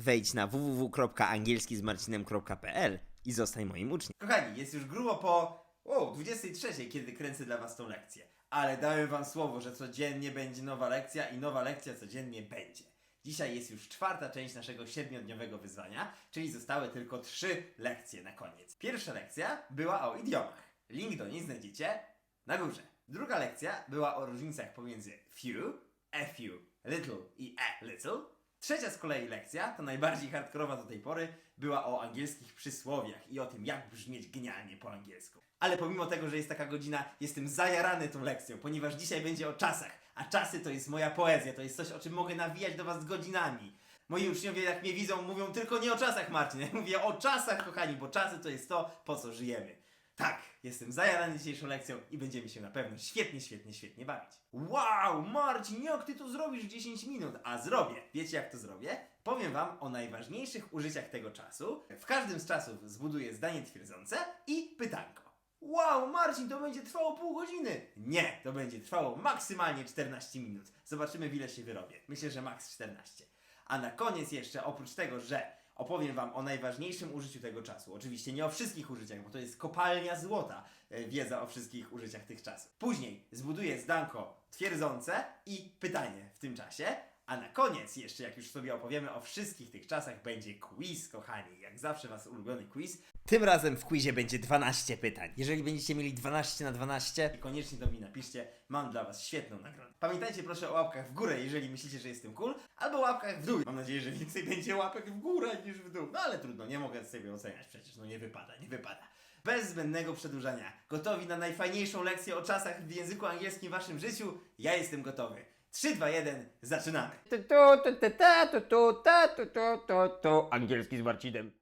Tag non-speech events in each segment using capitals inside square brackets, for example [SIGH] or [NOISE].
Wejdź na www.angielskizmarcinem.pl i zostań moim uczniem. Kochani, jest już grubo po o, 23, kiedy kręcę dla was tą lekcję. Ale dałem wam słowo, że codziennie będzie nowa lekcja i nowa lekcja codziennie będzie. Dzisiaj jest już czwarta część naszego siedmiodniowego wyzwania, czyli zostały tylko trzy lekcje na koniec. Pierwsza lekcja była o idiomach. Link do niej znajdziecie na górze. Druga lekcja była o różnicach pomiędzy few, a few, little i a little. Trzecia z kolei lekcja, to najbardziej hardkorowa do tej pory, była o angielskich przysłowiach i o tym, jak brzmieć genialnie po angielsku. Ale pomimo tego, że jest taka godzina, jestem zajarany tą lekcją, ponieważ dzisiaj będzie o czasach, a czasy to jest moja poezja, to jest coś, o czym mogę nawijać do was godzinami. Moi uczniowie, jak mnie widzą, mówią tylko nie o czasach, Marcin. Ja mówię o czasach, kochani, bo czasy to jest to, po co żyjemy. Tak, jestem zajarany dzisiejszą lekcją i będziemy się na pewno świetnie, świetnie, świetnie bawić. Wow, Marcin, jak ty to zrobisz w 10 minut? A zrobię. Wiecie jak to zrobię? Powiem wam o najważniejszych użyciach tego czasu. W każdym z czasów zbuduję zdanie twierdzące i pytanko. Wow, Marcin, to będzie trwało pół godziny. Nie, to będzie trwało maksymalnie 14 minut. Zobaczymy, ile się wyrobię. Myślę, że maks 14. A na koniec jeszcze, oprócz tego, że opowiem Wam o najważniejszym użyciu tego czasu. Oczywiście nie o wszystkich użyciach, bo to jest kopalnia złota, e, wiedza o wszystkich użyciach tych czasów. Później zbuduję zdanko twierdzące i pytanie w tym czasie. A na koniec, jeszcze jak już sobie opowiemy o wszystkich tych czasach, będzie quiz, kochani. Jak zawsze Was ulubiony quiz. Tym razem w quizie będzie 12 pytań. Jeżeli będziecie mieli 12 na 12, koniecznie do mnie napiszcie. Mam dla Was świetną nagrodę. Pamiętajcie proszę o łapkach w górę, jeżeli myślicie, że jestem cool, albo łapkach w dół. Mam nadzieję, że więcej będzie łapek w górę niż w dół. No ale trudno, nie mogę sobie oceniać przecież. No nie wypada, nie wypada. Bez zbędnego przedłużania. Gotowi na najfajniejszą lekcję o czasach w języku angielskim w Waszym życiu? Ja jestem gotowy. 3, 2, 1, zaczynamy. Tu, tu, tu, tu, ta, tu, tu, ta, tu, tu, tu, tu. Angielski z Marcinem.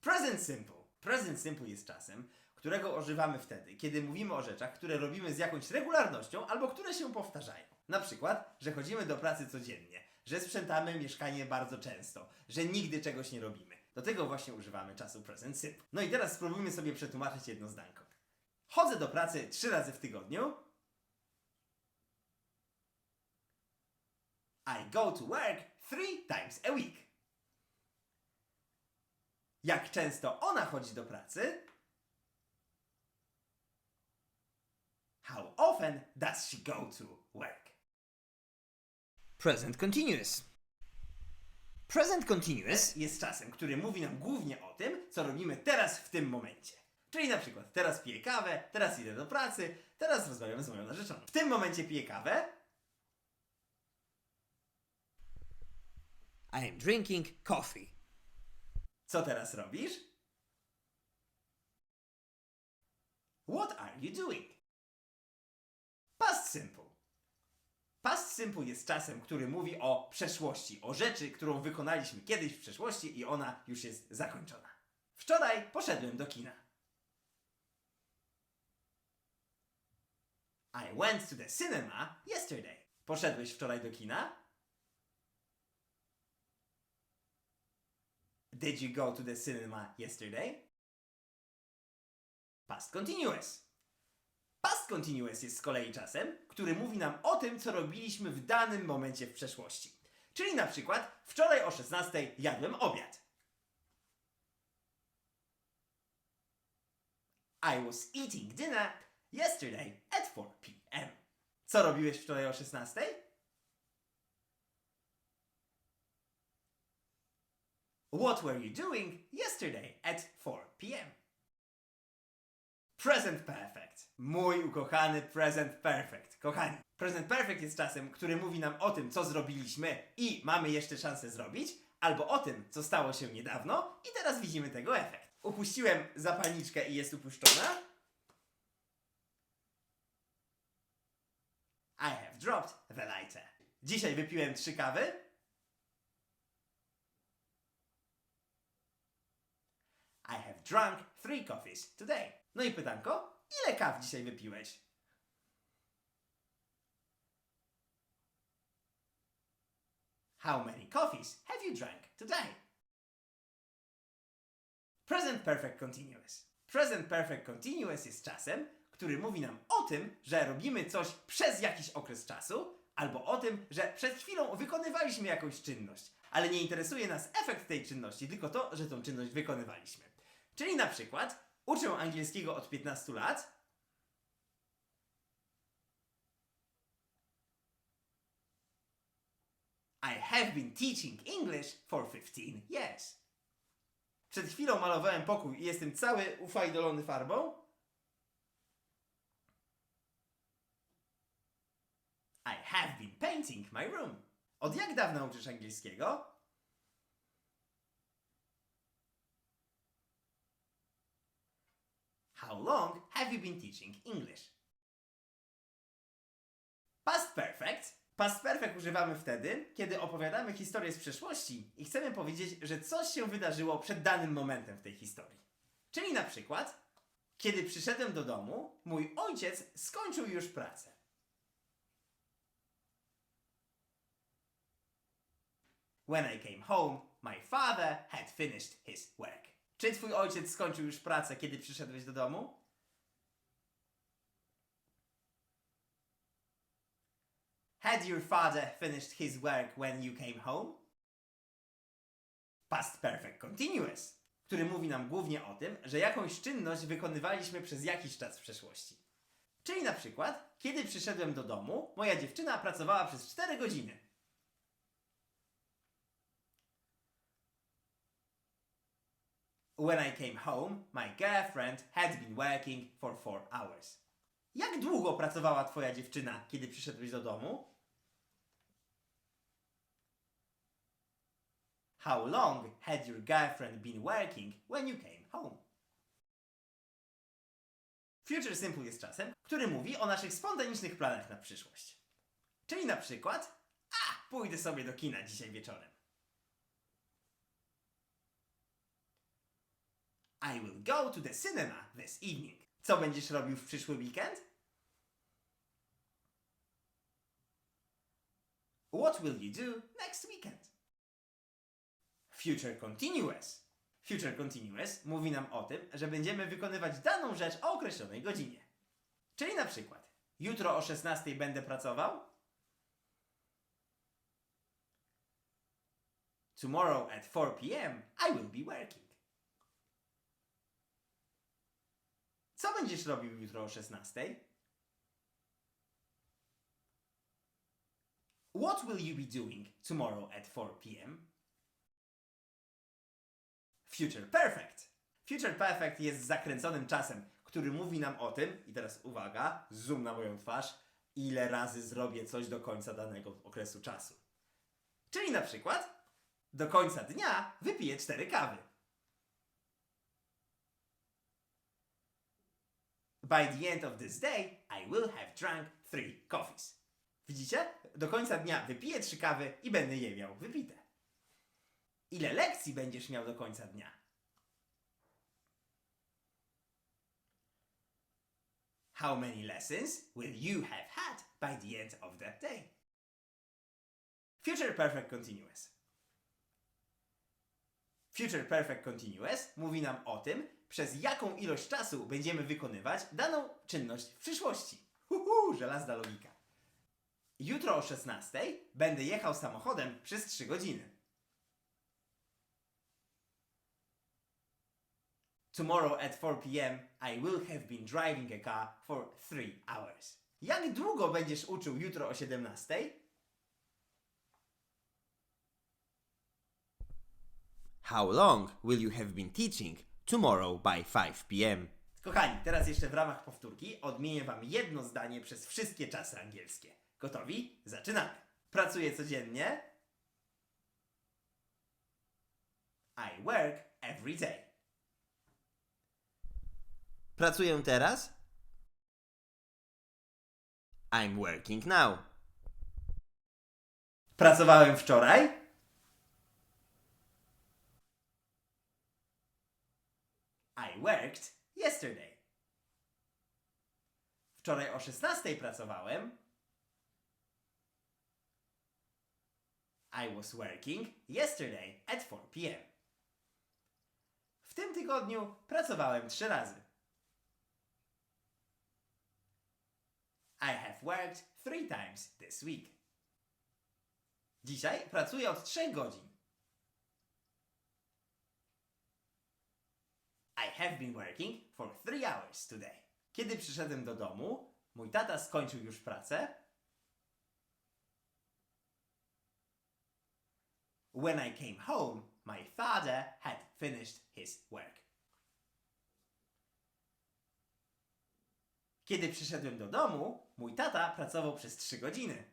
Present Simple. Present Simple jest czasem, którego używamy wtedy, kiedy mówimy o rzeczach, które robimy z jakąś regularnością albo które się powtarzają. Na przykład, że chodzimy do pracy codziennie, że sprzątamy mieszkanie bardzo często, że nigdy czegoś nie robimy. Do tego właśnie używamy czasu Present Simple. No i teraz spróbujmy sobie przetłumaczyć jedno zdanko. Chodzę do pracy trzy razy w tygodniu. I go to work three times a week. Jak często ona chodzi do pracy? How often does she go to work? Present continuous. Present continuous jest czasem, który mówi nam głównie o tym, co robimy teraz w tym momencie. Czyli na przykład teraz piję kawę, teraz idę do pracy, teraz rozmawiam z moją narzeczoną. W tym momencie piję kawę. I am drinking coffee. Co teraz robisz? What are you doing? Past simple. Past simple jest czasem, który mówi o przeszłości, o rzeczy, którą wykonaliśmy kiedyś w przeszłości i ona już jest zakończona. Wczoraj poszedłem do kina. I went to the cinema yesterday. Poszedłeś wczoraj do kina? Did you go to the cinema yesterday? Past continuous. Past continuous jest z kolei czasem, który mówi nam o tym, co robiliśmy w danym momencie w przeszłości. Czyli na przykład wczoraj o 16 jadłem obiad. I was eating dinner yesterday at 4 p.m. Co robiłeś wczoraj o 16? What were you doing yesterday at 4 p.m.? Present Perfect. Mój ukochany Present Perfect. Kochani, Present Perfect jest czasem, który mówi nam o tym, co zrobiliśmy i mamy jeszcze szansę zrobić, albo o tym, co stało się niedawno i teraz widzimy tego efekt. Upuściłem zapalniczkę i jest upuszczona. I have dropped the lighter. Dzisiaj wypiłem trzy kawy. I have drunk three coffees today. No i pytanko, ile kaw dzisiaj wypiłeś? How many coffees have you drank today? Present Perfect Continuous. Present Perfect Continuous jest czasem, który mówi nam o tym, że robimy coś przez jakiś okres czasu, albo o tym, że przed chwilą wykonywaliśmy jakąś czynność. ale nie interesuje nas efekt tej czynności, tylko to, że tą czynność wykonywaliśmy. Czyli na przykład uczę angielskiego od 15 lat. I have been teaching English for 15 years. Przed chwilą malowałem pokój i jestem cały ufajdolony farbą. I have been painting my room. Od jak dawna uczysz angielskiego? How long have you been teaching English? Past perfect. Past perfect używamy wtedy, kiedy opowiadamy historię z przeszłości i chcemy powiedzieć, że coś się wydarzyło przed danym momentem w tej historii. Czyli na przykład, kiedy przyszedłem do domu, mój ojciec skończył już pracę. When I came home, my father had finished his work. Czy twój ojciec skończył już pracę, kiedy przyszedłeś do domu? Had your father finished his work when you came home? Past perfect continuous, który mówi nam głównie o tym, że jakąś czynność wykonywaliśmy przez jakiś czas w przeszłości. Czyli na przykład, kiedy przyszedłem do domu, moja dziewczyna pracowała przez 4 godziny. When I came home, my girlfriend had been working for 4 hours. Jak długo pracowała twoja dziewczyna, kiedy przyszedłeś do domu? How long had your girlfriend been working when you came home? Future Simple jest czasem, który mówi o naszych spontanicznych planach na przyszłość. Czyli na przykład, a, pójdę sobie do kina dzisiaj wieczorem. I will go to the cinema this evening. Co będziesz robił w przyszły weekend? What will you do next weekend? Future Continuous. Future Continuous mówi nam o tym, że będziemy wykonywać daną rzecz o określonej godzinie. Czyli na przykład, jutro o 16 będę pracował. Tomorrow at 4 p.m. I will be working. Co będziesz robił jutro o 16? What will you be doing tomorrow at 4 p.m.? Future Perfect. Future Perfect jest zakręconym czasem, który mówi nam o tym, i teraz uwaga, zoom na moją twarz, ile razy zrobię coś do końca danego okresu czasu. Czyli na przykład, do końca dnia wypiję 4 kawy. By the end of this day, I will have drunk three coffees. Widzicie? Do końca dnia wypiję trzy kawy i będę je miał wypite. Ile lekcji będziesz miał do końca dnia? How many lessons will you have had by the end of that day? Future Perfect Continuous. Future Perfect Continuous mówi nam o tym, przez jaką ilość czasu będziemy wykonywać daną czynność w przyszłości. Huhu, żelazna logika. Jutro o 16 będę jechał samochodem przez 3 godziny. Tomorrow at 4 p.m. I will have been driving a car for 3 hours. Jak długo będziesz uczył jutro o 17? How long will you have been teaching tomorrow by 5 p.m.? Kochani, teraz jeszcze w ramach powtórki odmienię Wam jedno zdanie przez wszystkie czasy angielskie. Gotowi? Zaczynamy. Pracuję codziennie. I work every day. Pracuję teraz? I'm working now. Pracowałem wczoraj. I worked yesterday. Wczoraj o 16 pracowałem. I was working yesterday at 4 p.m. W tym tygodniu pracowałem trzy razy. I have worked three times this week. Dzisiaj pracuję od 3 godzin. I have been working for three hours today. Kiedy przyszedłem do domu, mój tata skończył już pracę. When I came home, my father had finished his work. Kiedy przyszedłem do domu, mój tata pracował przez 3 godziny.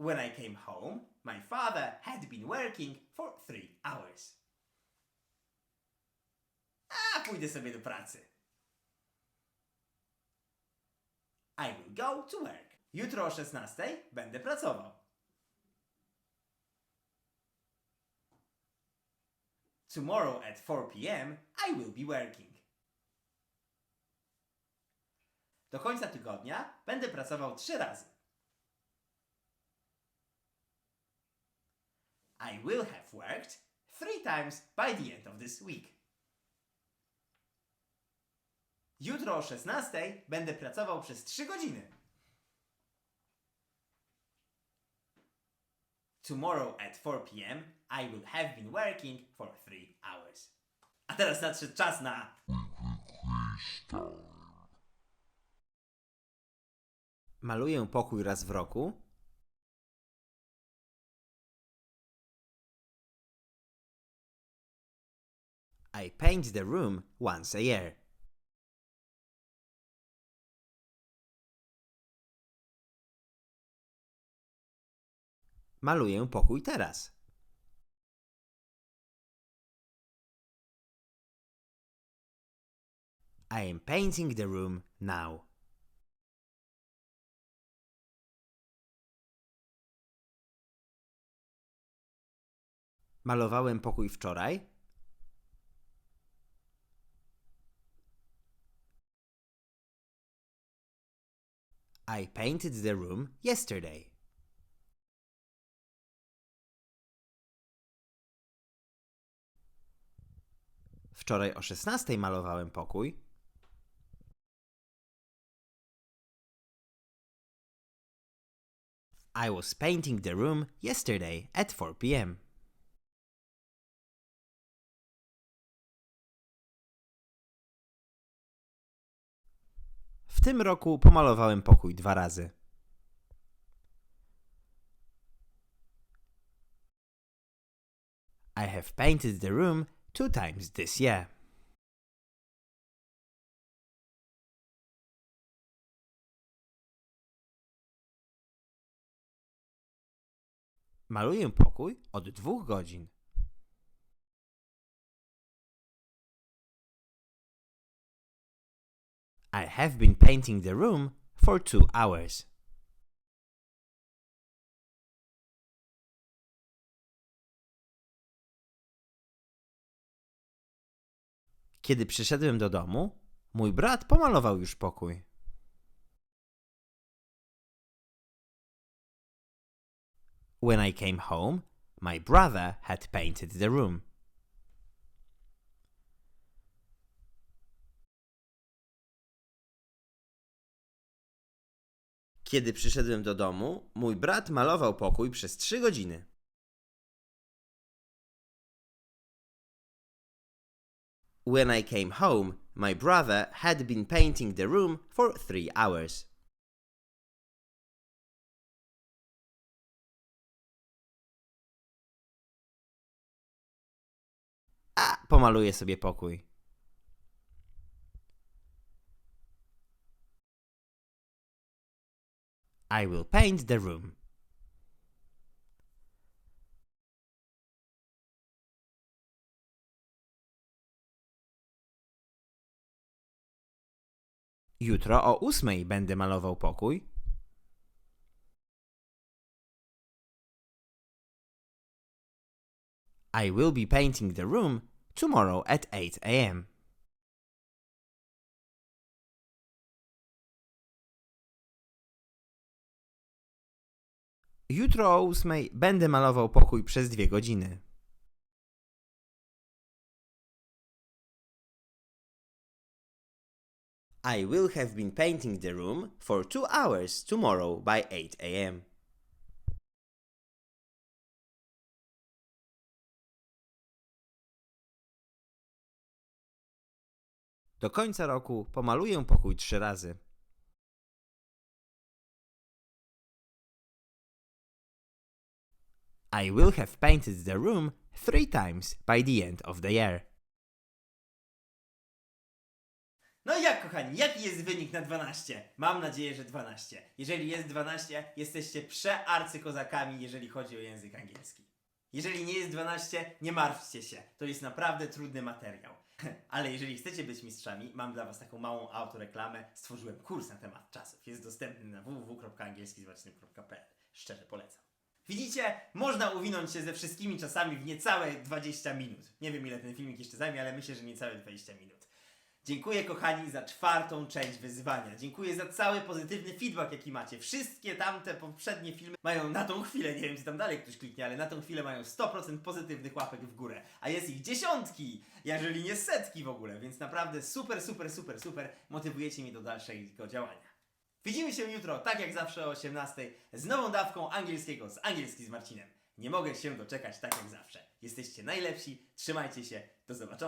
When I came home, my father had been working for 3 hours. A pójdę sobie do pracy. I will go to work. Jutro o 16 będę pracował. Tomorrow at 4 p.m. I will be working. Do końca tygodnia będę pracował trzy razy. I will have worked three times by the end of this week. Jutro o 16 będę pracował przez 3 godziny. Tomorrow at 4 p.m. I will have been working for 3 hours. A teraz nadszedł czas na Maluję pokój raz w roku. I paint the room once a year. Maluję pokój teraz. I am painting the room now. Malowałem pokój wczoraj. I painted the room yesterday. Wczoraj o 16 malowałem pokój. I was painting the room yesterday at 4 p.m. tym roku pomalowałem pokój dwa razy. I have painted the room two times this year. Maluję pokój od dwóch godzin. I have been painting the room for two hours. Kiedy przyszedłem do domu, mój brat pomalował już pokój. When I came home, my brother had painted the room. Kiedy przyszedłem do domu, mój brat malował pokój przez trzy godziny. When I came home, my brother had been painting the room for three hours. A, pomaluję sobie pokój. I will paint the room. Jutro o ósmej będę malował pokój. I will be painting the room tomorrow at 8 a.m. Jutro o ósmej będę malował pokój przez dwie godziny. I will have been painting the room for two hours tomorrow by 8 am. Do końca roku pomaluję pokój trzy razy. I will have painted the room three times by the end of the year. No i jak, kochani, jaki jest wynik na 12? Mam nadzieję, że 12. Jeżeli jest 12, jesteście przearcykozakami, jeżeli chodzi o język angielski. Jeżeli nie jest 12, nie martwcie się. To jest naprawdę trudny materiał. [LAUGHS] Ale jeżeli chcecie być mistrzami, mam dla Was taką małą autoreklamę. Stworzyłem kurs na temat czasów. Jest dostępny na www.angielskizwaczny.pl. Szczerze polecam. Widzicie, można uwinąć się ze wszystkimi czasami w niecałe 20 minut. Nie wiem ile ten filmik jeszcze zajmie, ale myślę, że niecałe 20 minut. Dziękuję kochani za czwartą część wyzwania. Dziękuję za cały pozytywny feedback jaki macie. Wszystkie tamte poprzednie filmy mają na tą chwilę, nie wiem czy tam dalej ktoś kliknie, ale na tą chwilę mają 100% pozytywnych łapek w górę. A jest ich dziesiątki, jeżeli nie setki w ogóle, więc naprawdę super, super, super, super motywujecie mnie do dalszego działania. Widzimy się jutro, tak jak zawsze o 18 z nową dawką angielskiego z Angielski z Marcinem. Nie mogę się doczekać tak jak zawsze. Jesteście najlepsi, trzymajcie się, do zobaczenia.